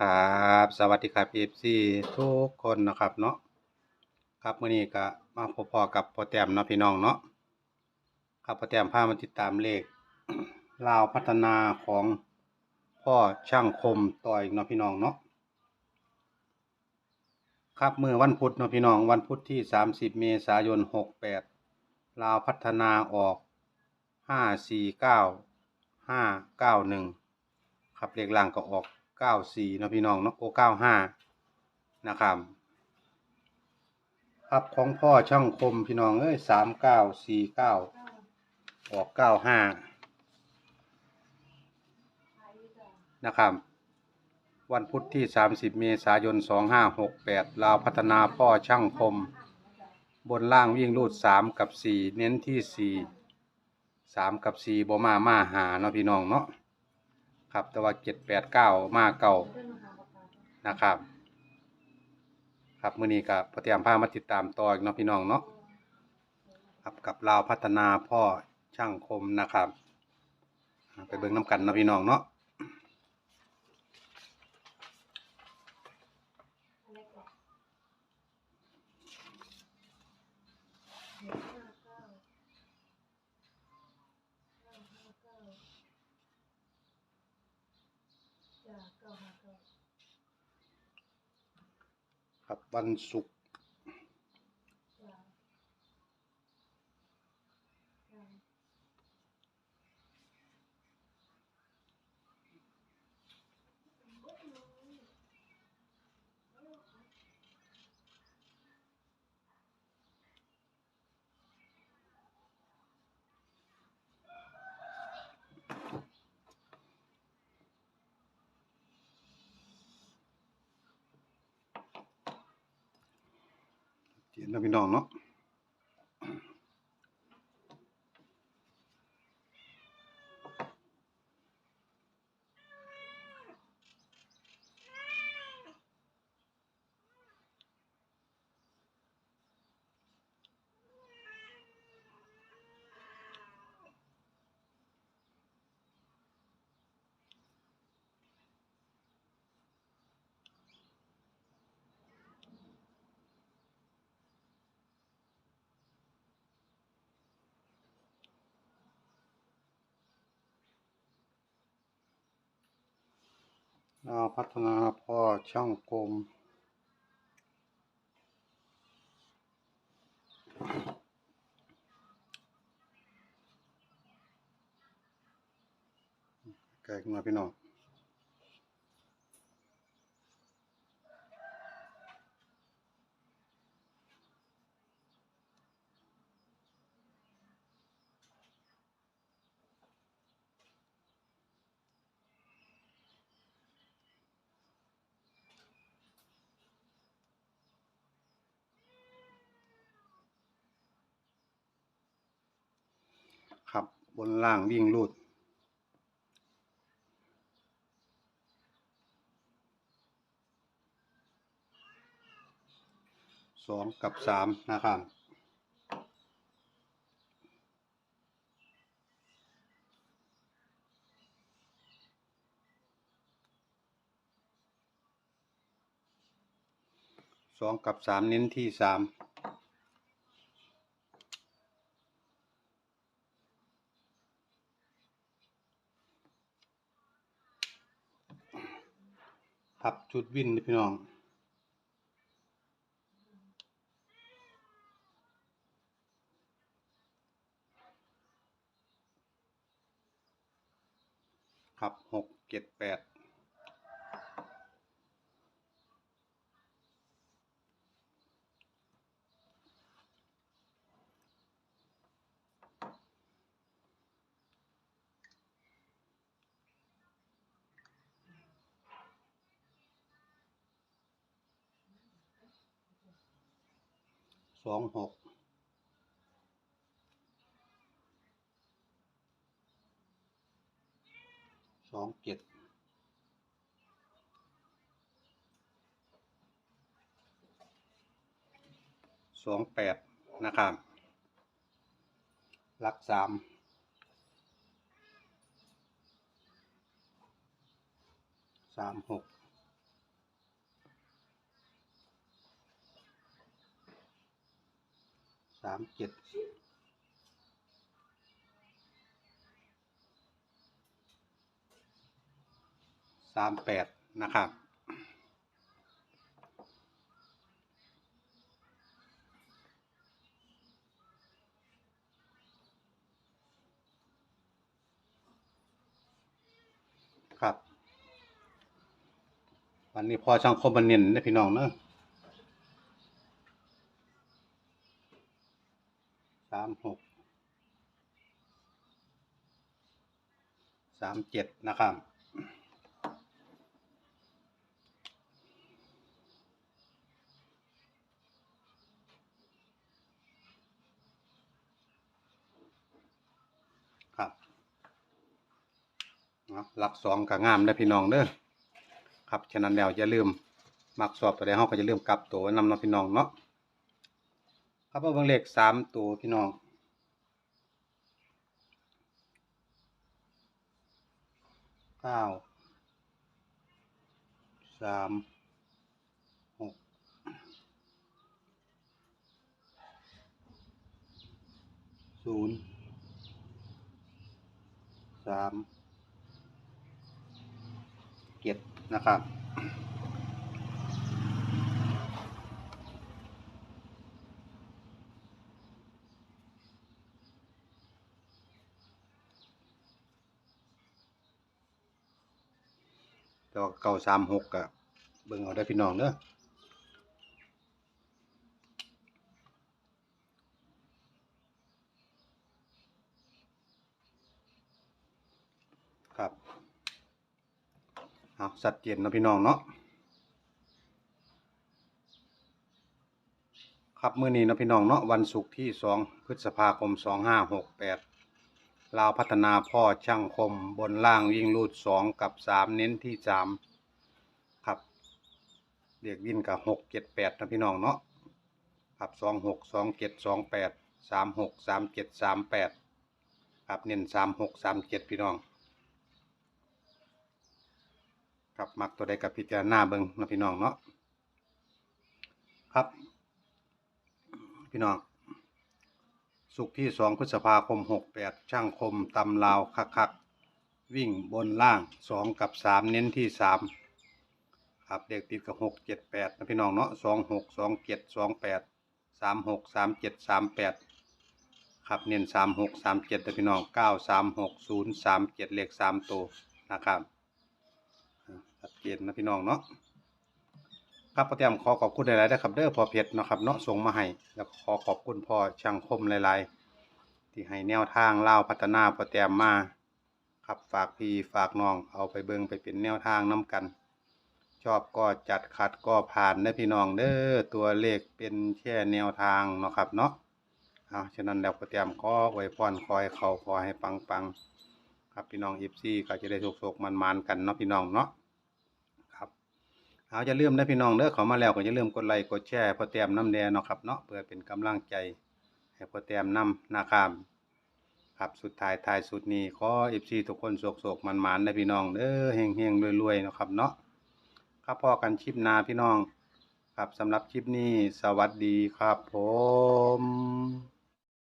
ครับสวัสดีครับ FC ทุกคนนะครับเนาะครับมื้อนี้ก็มาพบพอกับพ่อแตมเนาะพี่น้องเนาะครับพ่อแตมพามาติดตามเลขลาวพัฒนาของพ่อช่างคมต่ออีกเนาะพี่น้องเนาะครับเมื้อวันพุธเนาะพี่น้องวันพุธที่ 30 เมษายน 68 ลาวพัฒนาออก 549 591 ครับเลขล่างก็ออก 94เนาะพี่น้องเนาะโอ95นะครับครับของพ่อช่างคมพี่น้องเอ้ย3949ออก95นะครับ วันพุธที่ 30 เมษายน 2568 ลาวพัฒนาพ่อช่างคม บนล่างวิ่งรูด 3 กับ 4 เน้นที่ 4 3 กับ 4บ่มามาหาเนาะพี่น้องเนาะ ครับ แต่ว่าเจ็ดแปดเก้ามาเก่านะครับ ครับมื่อนี้กับพอเตรียมพามาติดตามต่ออีกเนาะพี่น้องเนาะครับกับลาวพัฒนาพ่อช่างคมนะครับ ไปเบิ่งน้ำกันเนาะพี่น้องเนาะ ครับวันศุกร์ เห็นนะพี่น้องเนาะ ลาวพัฒนาพ่อช่างกลมไก่ขึ้นมาพี่น้อง ครั บนล่างวิ่งรูดสองกับสามนะครับสองกับสามเน้นที่สาม ขับจุดวินนี่พี่น้องครับหกเจ็ดแปด สองหกสองเจ็ดสองแปดนะครับลักสามสามหก สามเจ็ดสามแปดนะครับ ครับ วันนี้พอช่างคมบันเนียนนะพี่น้องเนอะามหกสามเจ็ดนะครับครับนะหลักสองก็งามได้พี่น้องเด้อครับ ฉะนั้นแล้วอย่าลืมมักสอบตัวใดเฮาก็จะลืมกลับตัวนำเนาะพี่น้องเนาะ ครับเอาเบิ่งเลขสามตัวพี่น้องเก้าสามหกศูนย์สามเจ็ดนะครับ แต่วาเก่าสามหกอะเบิ่งเอาได้พี่น้องเนอะครับเอาสัดเจนนะพี่น้องเนาะครับมื้อนี้นะพี่น้องเนาะวันศุกร์ที่สองพฤษภาคมสองห้าหกแปด ลาวพัฒนาพ่อช่างคมบนล่างวิ่งรูดสองกับสามเน้นที่สามครับเรียกวินกับหกเจ็ดแปดนะพี่น้องเนาะครับสองหกสองเจ็ดสองแปดสามหกสามเจ็ดสามแปดครับเน้นสามหกสามเจ็ดพี่น้อง ครับมักตัวใดกับพิจารณาเบิ้งนะพี่น้องเนาะครับ พี่น้อง สุกที่สองพฤษภาคมหกแปดช่างคมตำลาวคักคักวิ่งบนล่างสองกับสามเน้นที่สามครับเด็กติดกับหกเจ็ดแปดนะพี่น้องเนาะสองหกสองเจ็ดสองแปดสามหกสามเจ็ดสามแปดครับเน้นสามหกสามเจ็ดนะพี่น้องเก้าสามหกศูนย์สามเจ็ดเลขสามตัวนะครับชัดเจนนะพี่น้องเนาะ ครับประเตรียมขอขอบคุณหลายๆนะครับเด้อพอเพชรเนาะครับเนาะส่งมาให้แล้วขอขอบคุณพ่อช่างคมหลายๆ ที่ให้แนวทางเล่าพัฒนาประเตรียมมาครับฝากพี่ฝากน้องเอาไปเบิ่งไปเป็นแนวทางน้กัน ชอบก็จัดขัดก็ผ่านเด้พี่น้องเด้อตัวเลขเป็นแค่แนวทางเนาะครับเนาะเอาฉะนั้นแล้วก็เตรียมขอไว้พรคอยเขาขอให้ปังๆครับพี่น้องอีฟซี่ก็จะได้โศกๆมันๆกันเนาะพี่น้องเนาะ เอาจะเลื่อมได้พี่น้องเด้อขามาแล้วก็จะเลื่อมกดไลค์กดแชร์พอเตรียมน้ำแดงเนาะครับเนาะเพื่อเป็นกำลังใจให้พอเตรียมน้ำนะครับครับสุดท้ายท้ายสุดนี้ขอเอฟซีทุกคนโศกๆมันๆได้อพี่น้องเด้อเฮงๆรวยๆเนาะครับเนาะครับพอกันคลิปนาพี่น้อง ครับสำหรับคลิปนี้สวัสดีครับผม